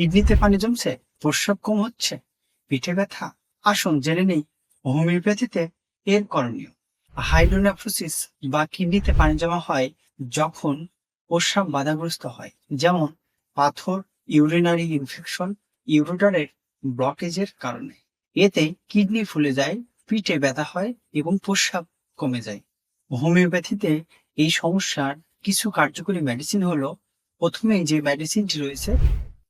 কিডনিতে পানি জমছে, প্রস্রাব কম হচ্ছে পিঠে ব্যথা, আসুন জেনে নেই। হোমিওপ্যাথিতে এর করণীয়। হাইড্রোনেফ্রোসিস বা কিডনিতে পানি জমা হয় যখন প্রস্রাব বাধাগ্রস্ত হয়, যেমন পাথর, ইউরিনারি ইনফেকশন ইউরোটারের ব্লকেজের কারণে। এতে কিডনি ফুলে যায় পিঠে ব্যথা হয় এবং প্রস্রাব কমে যায়। হোমিওপ্যাথিতে এই সমস্যার কিছু কার্যকরী মেডিসিন হলো প্রথমে যে মেডিসিনটি রয়েছে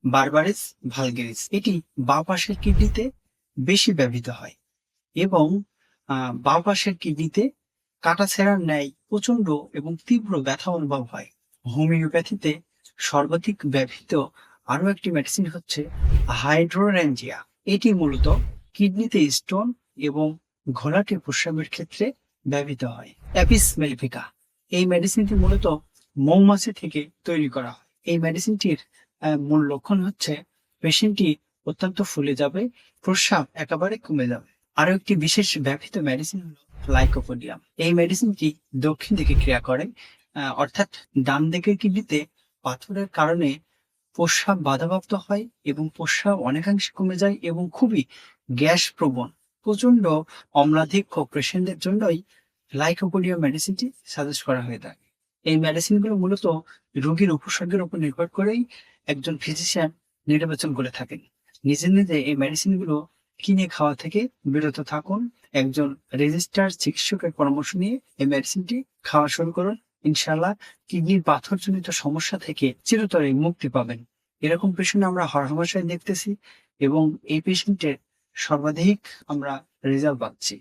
বারবারিস, ভালগেরিস। এটি বাঁ পাশের কিডনিতে বেশি ব্যবহৃত হয় এবং বাঁ পাশের কিডনিতে কাটা ছেঁড়ার ন্যায় প্রচণ্ড এবং তীব্র ব্যথা অনুভব হয়। হোমিওপ্যাথিতে সর্বাধিক ব্যবহৃত আরও একটি মেডিসিন হচ্ছে হাইড্রোরেঞ্জিয়া। এটি মূলত কিডনিতে স্টোন এবং ঘোলাটে প্রস্রাবের ক্ষেত্রে ব্যবহৃত হয়। অ্যাপিস মেলিফিকা এই মেডিসিনটি মূলত মৌমাছি থেকে তৈরি করা হয়। এই মেডিসিনটির মূল লক্ষণ হচ্ছে পেশেন্টটি অত্যন্ত ফুলে যাবে, প্রস্রাব একেবারে কমে যাবে। আরও একটি বিশেষ ব্যবহৃত মেডিসিন হলো লাইকোপোডিয়াম এই মেডিসিনটি দক্ষিণ দিকে ক্রিয়া করে অর্থাৎ ডান দিকের কিডনিতে পাথরের কারণে প্রস্রাব বাধাপ্রাপ্ত হয় এবং প্রস্রাব অনেকাংশে কমে যায় এবং খুবই গ্যাস প্রবণ প্রচণ্ড অম্লাধিক্য পেশেন্টদের জন্যই লাইকোপোডিয়াম মেডিসিনটি সাজেস্ট করা হয়ে থাকে। এই মেডিসিনগুলো মূলত রোগীর উপসর্গের উপর নির্ভর করেই একজন ফিজিশিয়ান নির্বাচন করে থাকেন। নিজে নিজে এই মেডিসিনগুলো কিনে খাওয়া থেকে বিরত থাকুন। একজন রেজিস্টার চিকিৎসকের পরামর্শ নিয়ে এই মেডিসিনটি খাওয়া শুরু করুন। ইনশাল্লাহ কিডনির পাথরজনিত সমস্যা থেকে চিরতরে মুক্তি পাবেন। এরকম পেশেন্ট আমরা হরহামেশাই দেখতেছি এবং এই পেশেন্টের সর্বাধিক আমরা রেজাল্ট পাচ্ছি।